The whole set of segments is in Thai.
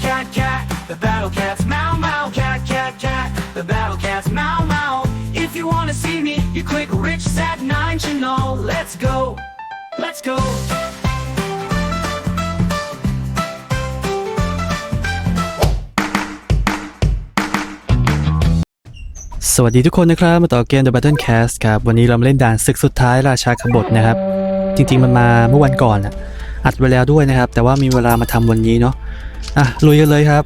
cat, cat, cat. The battle cats, meow, meow, cat, cat, cat. The battle cats, meow, meow. If you wanna see me, you click Rich Sat 9 channel. Let's go, let's go. สวัสดีทุกคนนะครับ มาต่อเกม The Battle Cast ครับ วันนี้เรามาเล่นด่านศึกสุดท้ายราชาขบฏนะครับ จริงๆมันมาเมื่อวันก่อนอะอัดไว้แล้วด้วยนะครับ แต่ว่ามีเวลามาทำวันนี้เนาะ อะลุยกันเลยครับ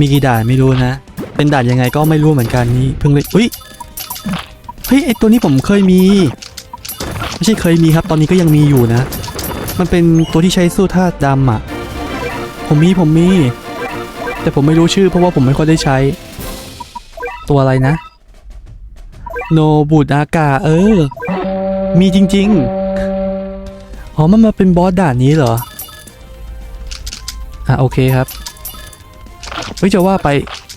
มีกี่ด่านไม่รู้นะ เป็นด่านยังไงก็ไม่รู้เหมือนกันนี่เพิ่งเลยอุ้ยเฮ้ยไอตัวนี้ผมเคยมี ไม่ใช่เคยมีครับ ตอนนี้ก็ยังมีอยู่นะ มันเป็นตัวที่ใช้สู้ธาตุดำอะ ผมมีผมมี แต่ผมไม่รู้ชื่อเพราะว่าผมไม่ค่อยได้ใช้ ตัวอะไรนะ โนบุดอากาเออ มีจริง ๆ อ๋อมันมาเป็นบอสด่านนี้เหรอ อะโอเคครับเฮ้ยจะว่าไป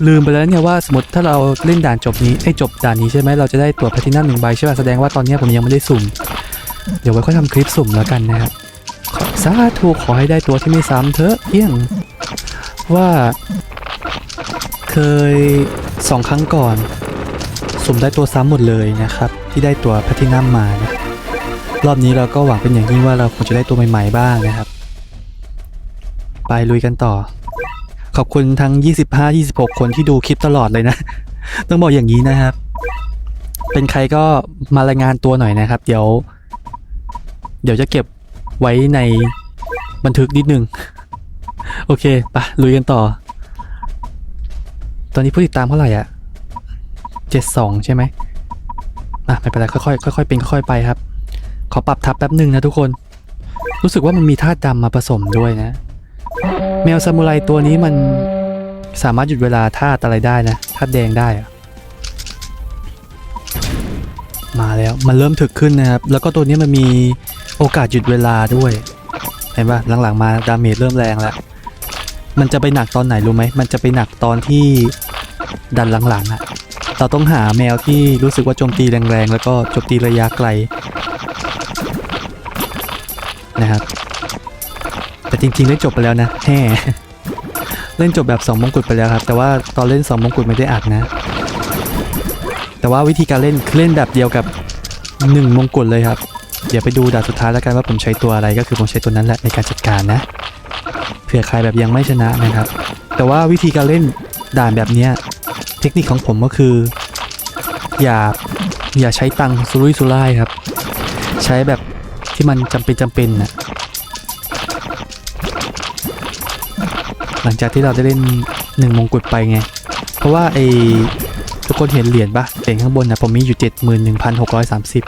ลืมไปแล้วเนี่ยว่าสมมติถ้าเราเล่นด่านจบนี้ไอ้จบด่านนี้ใช่ไหมเราจะได้ตัวแพลตินัมหนึ่งใบใช่ป่ะแสดงว่าตอนนี้ผมยังไม่ได้สุ่ม เดี๋ยวไว้ค่อยทำคลิปสุ่มแล้วกันนะครับขอสาธุขอให้ได้ตัวที่ไม่ซ้ำเถอะเพียงว่าเคยสองครั้งก่อน สุ่มได้ตัวซ้ำหมดเลยนะครับ ที่ได้ตัวแพลตินัมมานะรอบนี้เราก็หวังเป็นอย่างยิ่งว่าเราคงจะได้ตัวใหม่ๆบ้างนะครับ ไปลุยกันต่อ ขอบคุณทั้ง 25-26 คนที่ดูคลิปตลอดเลยนะ ต้องบอกอย่างนี้นะครับ เป็นใครก็มารายงานตัวหน่อยนะครับ เดี๋ยว เดี๋ยวจะเก็บไว้ในบันทึกนิดนึง โอเคไปลุยกันต่อ ตอนนี้ผู้ติดตามเท่าไหร่อะเจ็ดสองใช่ไหมอะไม่เป็นไรค่อยๆค่อยๆเป็นค่อยๆไปครับ ขอปรับทับแป๊บหนึ่งนะทุกคน รู้สึกว่ามันมีธาตุดำมาผสมด้วยนะ แมวซามูไรตัวนี้มันสามารถหยุดเวลาธาตุอะไรได้นะธาตุแดงได้อะมาแล้วมันเริ่มถึกขึ้นนะครับ แล้วก็ตัวนี้มันมีโอกาสหยุดเวลาด้วย เห็นปะหลังๆมาดาเมจเริ่มแรงแล้ว มันจะไปหนักตอนไหนรู้ไหม มันจะไปหนักตอนที่ดันหลังๆอะเราต้องหาแมวที่รู้สึกว่าโจมตีแรงๆ แล้วก็โจมตีระยะไกลนะครับ แต่จริงๆเล่นจบไปแล้วนะแฮ่เล่นจบแบบ2มงกุฎไปแล้วครับ แต่ว่าตอนเล่น2มงกุฎไม่ได้อัดนะ แต่ว่าวิธีการเล่นเล่นแบบเดียวกับ 1มงกุฎเลยครับ เดี๋ยวไปดูด่านสุดท้ายแล้วกันว่าผมใช้ตัวอะไรก็คือผมใช้ตัวนั้นแหละในการจัดการนะเผื่อใครแบบยังไม่ชนะนะครับ แต่ว่าวิธีการเล่นด่านแบบเนี้ยเทคนิคของผมก็คือ อย่าอย่าใช้ตังสุรุ่ยสุร่ายครับ ใช้แบบที่มันจำเป็นจำเป็นนะ หลังจากที่เราได้เล่นหนึ่งมงกุฎไปไง เพราะว่าไอทุกคนเห็นเหรียญปะเหรียญข้างบนนะผมมีอยู่เจ็ดหมื่นหนึ่งพันหกร้อยสามสิบ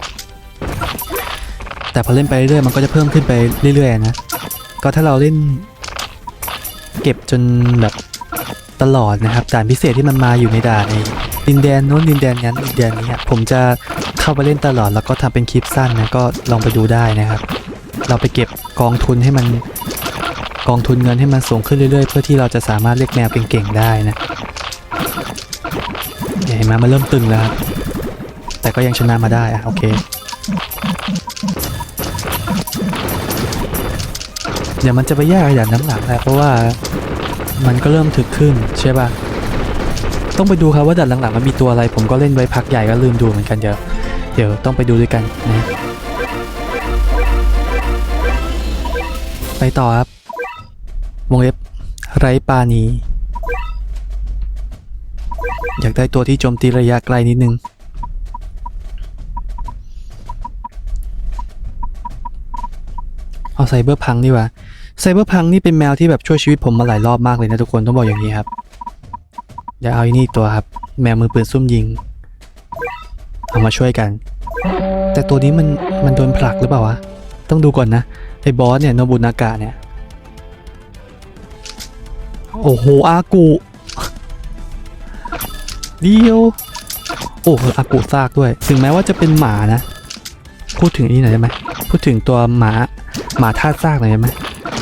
แต่พอเล่นไปเรื่อยๆมันก็จะเพิ่มขึ้นไปเรื่อยๆนะ ก็ถ้าเราเล่น เก็บจนแบบตลอดนะครับด่านพิเศษที่มันมาอยู่ในด่านในดินแดนโน้นดินแดนนั้นดินแดนนี้ผมจะเข้าไปเล่นตลอดแล้วก็ทำเป็นคลิปสั้นนะก็ลองไปดูได้นะครับ เราไปเก็บกองทุนให้มัน กองทุนเงินให้มันสูงขึ้นเรื่อยๆ เพื่อที่เราจะสามารถเรียกแมวเก่งๆได้นะเนี่ยเห็นไหมมันเริ่มตึงแล้วครับแต่ก็ยังชนะมาได้อะโอเค เดี๋ยวมันจะไปยากอย่างน้ำหลังแหละเพราะว่ามันก็เริ่มถึกขึ้นใช่ป่ะต้องไปดูครับว่าดันหลังๆมันมีตัวอะไร ผมก็เล่นไว้พักใหญ่ก็ลืมดูเหมือนกันเดี๋ยวเดี๋ยวต้องไปดูด้วยกันนะไปต่อครับ วงเล็บไรปานีอยากได้ตัวที่โจมตีระยะไกลนิดนึง เอาไซเบอร์พังดีกว่า ไซเบอร์พังนี่เป็นแมวที่แบบช่วยชีวิตผมมาหลายรอบมากเลยนะทุกคนต้องบอกอย่างนี้ครับ เดี๋ยวเอาอีนี่ตัวครับ แมวมือปืนซุ่มยิง เอามาช่วยกัน แต่ตัวนี้มันมันโดนผลักหรือเปล่าวะ ต้องดูก่อนนะไอ้บอสเนี่ยโนบุนากะเนี่ย โอ้โห อากุเดียว โอ้โหอากุซากด้วย ถึงแม้ว่าจะเป็นหมานะ พูดถึงนนี้หน่อยได้ไหมพูดถึงตัวหมาหมาท่าซากหน่อยได้ไหม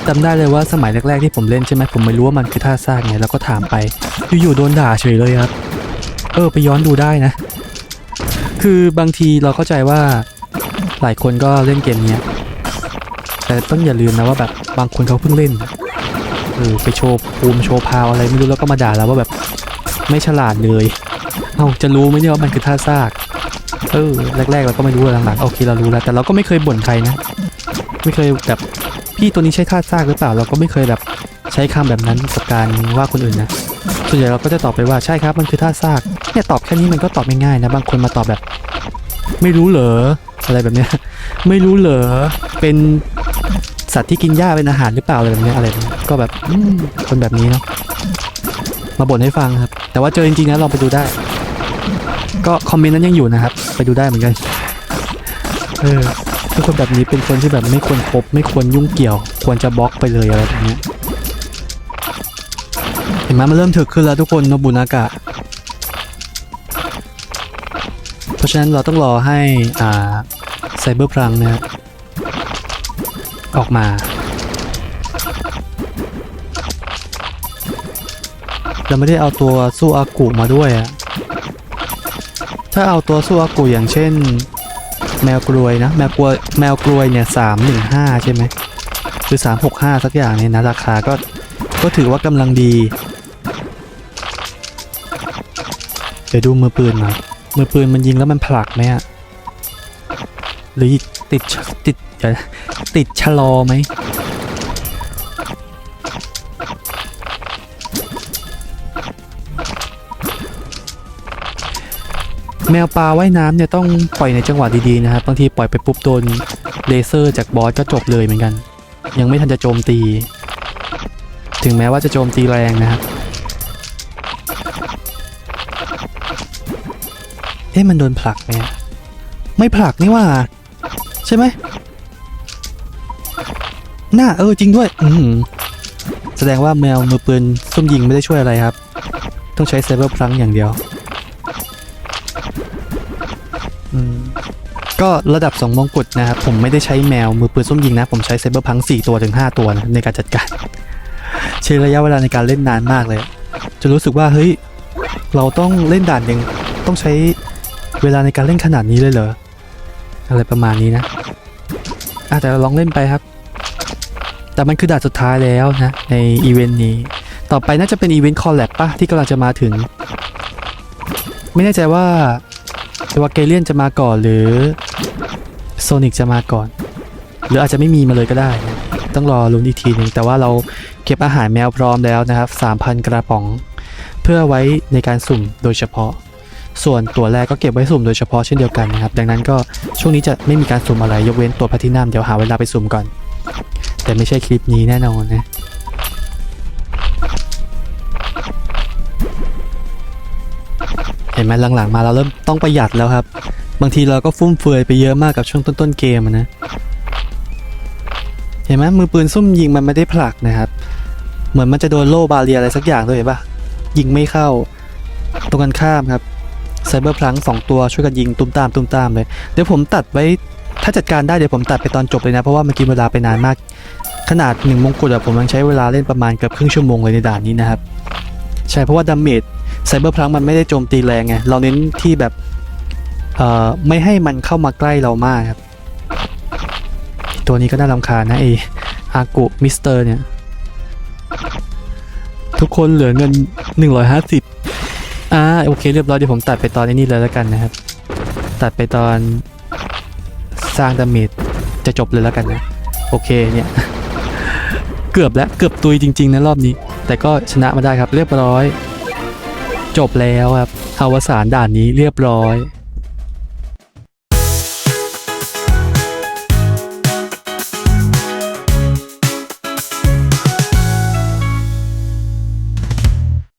จำได้เลยว่าสมัยแรกๆที่ผมเล่นใช่ไหมผมไม่รู้ว่ามันคือท่าซากไงแล้วก็ถามไป อยู่ๆโดนด่าเฉยเลยครับ เออไปย้อนดูได้นะ คือบางทีเราเข้าใจว่าหลายคนก็เล่นเกมเนี้ยแต่ต้องอย่าลืมนะว่าแบบบางคนเขาเพิ่งเล่น เออไปโชว์ภูมิโชว์พาวอะไรไม่รู้แล้วก็มาด่าเราว่าแบบไม่ฉลาดเลย เอาจะรู้ไหมเนี่ยว่ามันคือท่าซาก เออแรกๆเราก็ไม่รู้หลังๆโอเคเรารู้แล้ว แต่เราก็ไม่เคยบ่นใครนะ ไม่เคยแบบพี่ตัวนี้ใช้ท่าซากหรือเปล่า เราก็ไม่เคยแบบใช้คำแบบนั้นกับการว่าคนอื่นนะส่วนใหญ่เราก็จะตอบไปว่าใช่ครับมันคือท่าซากเนี่ยตอบแค่นี้มันก็ตอบง่ายๆนะบางคนมาตอบแบบ ไม่รู้เหรออะไรแบบเนี้ยไม่รู้เหรอเป็น สัตว์ที่กินหญ้าเป็นอาหารหรือเปล่าอะไรแบบนี้อะไรก็แบบคนแบบนี้เนาะมาบ่นให้ฟังครับ แต่ว่าเจอจริงๆนะลองไปดูได้ ก็คอมเมนต์นั้นยังอยู่นะครับ ไปดูได้เหมือนกันเออคือคนแบบนี้เป็นคนที่แบบไม่ควรคบไม่ควรยุ่งเกี่ยว ควรจะบล็อกไปเลยอะไรแบบนี้เห็นไหมมันเริ่มถึกขึ้นแล้วทุกคนโนบุนากะเพราะฉะนั้นเราต้องรอให้อ่าไซเบอร์พลังนะครับ ออกมา เราไม่ได้เอาตัวสู้อากุมาด้วยอะถ้าเอาตัวสู้อากุอย่างเช่น แมวกลวยนะ แมวกลวยแมวกลวยเนี่ยสามหนึ่งห้าใช่ไหมหรือสามหกห้าสักอย่างเนี่ยนะราคาก็ก็ถือว่ากำลังดี เดี๋ยวดูมือปืนหน่อยมือปืนมันยิงแล้วมันผลักไหมอะ หรือติดติดเดี๋ยวนะติดชะลอไหมแมวปลาว่ายน้ำเนี่ยต้องปล่อยในจังหวะดีๆนะครับบางทีปล่อยไปปุ๊บโดนเลเซอร์จากบอสก็จบเลยเหมือนกัน ยังไม่ทันจะโจมตี ถึงแม้ว่าจะโจมตีแรงนะครับเอ๊ะมันโดนผลักไหมไม่ผลักนี่ว่า ใช่ไหมน่าเออจริงด้วย อืแสดงว่าแมวมือปืนซุ่มยิงไม่ได้ช่วยอะไรครับ ต้องใช้เซเบอร์พลังอย่างเดียวก็ระดับ 2 มงกุฎนะครับ ผมไม่ได้ใช้แมวมือปืนส้มยิงนะ ผมใช้เซเบอร์พัง4ตัวถึง 5 ตัวนะในการจัดการใช้ระยะเวลาในการเล่นนานมากเลยจะรู้สึกว่าเฮ้ยเราต้องเล่นด่านหนึ่งต้องใช้เวลาในการเล่นขนาดนี้เลยเหรอ อะไรประมาณนี้นะอะแต่เราลองเล่นไปครับ แต่มันคือด่านสุดท้ายแล้วนะในอีเวนต์นี้ ต่อไปน่าจะเป็นอีเวนต์คอลแลบป่ะที่กำลังจะมาถึง ไม่แน่ใจว่าเอวาเกเลียนจะมาก่อนหรือโซนิกจะมาก่อน หรืออาจจะไม่มีมาเลยก็ได้ ต้องรอลุ้นอีกทีหนึ่งแต่ว่าเราเก็บอาหารแมวพร้อมแล้วนะครับ 3,000 กระป๋อง เพื่อไว้ในการสุ่มโดยเฉพาะ ส่วนตัวแรกก็เก็บไว้สุ่มโดยเฉพาะเช่นเดียวกันนะครับ ดังนั้นก็ช่วงนี้จะไม่มีการสุ่มอะไรยกเว้นตัวแพลทินัมเดี๋ยวหาเวลาไปสุ่มก่อน แต่ไม่ใช่คลิปนี้แน่นอนนะเห็นไหมหลังๆมาเราเริ่มต้องประหยัดแล้วครับ บางทีเราก็ฟุ่มเฟือยไปเยอะมากกับช่วงต้นๆเกมนะเห็นไหมมือปืนซุ่มยิงมันไม่ได้ผลักนะครับ เหมือนมันจะโดนโล่บาเรียอะไรสักอย่างด้วยเห็นปะยิงไม่เข้า ตรงกันข้ามครับ ไซเบอร์พลังสองตัวช่วยกันยิงตุ้มตามตุ้มตามเลย เดี๋ยวผมตัดไว้ถ้าจัดการได้เดี๋ยวผมตัดไปตอนจบเลยนะ เพราะว่ามื่อกี้เวลาไปนานมาก ขนาดหนึ่งมงกุฎอะผมยังใช้เวลาเล่นประมาณเกือบครึ่งชั่วโมงเลยในด่านนี้นะครับ ใช่เพราะว่าดาเมจไซเบอร์พลังมันไม่ได้โจมตีแรงไงเราเน้นที่แบบเอ่อไม่ให้มันเข้ามาใกล้เรามากครับ ตัวนี้ก็น่ารำคาญนะไออากุมิสเตอร์เนี่ย ทุกคนเหลือเงิน 150 อ่าโอเค เรียบร้อยเดี๋ยวผมตัดไปตอนนี้เลยแล้วกันนะครับ ตัดไปตอนสร้างดาเมจจะจบเลยแล้วกันนะ โอเคเนี่ย เกือบแล้วเกือบตุยจริงๆนะรอบนี้ แต่ก็ชนะมาได้ครับเรียบร้อย จบแล้วครับอวสานด่านนี้เรียบร้อย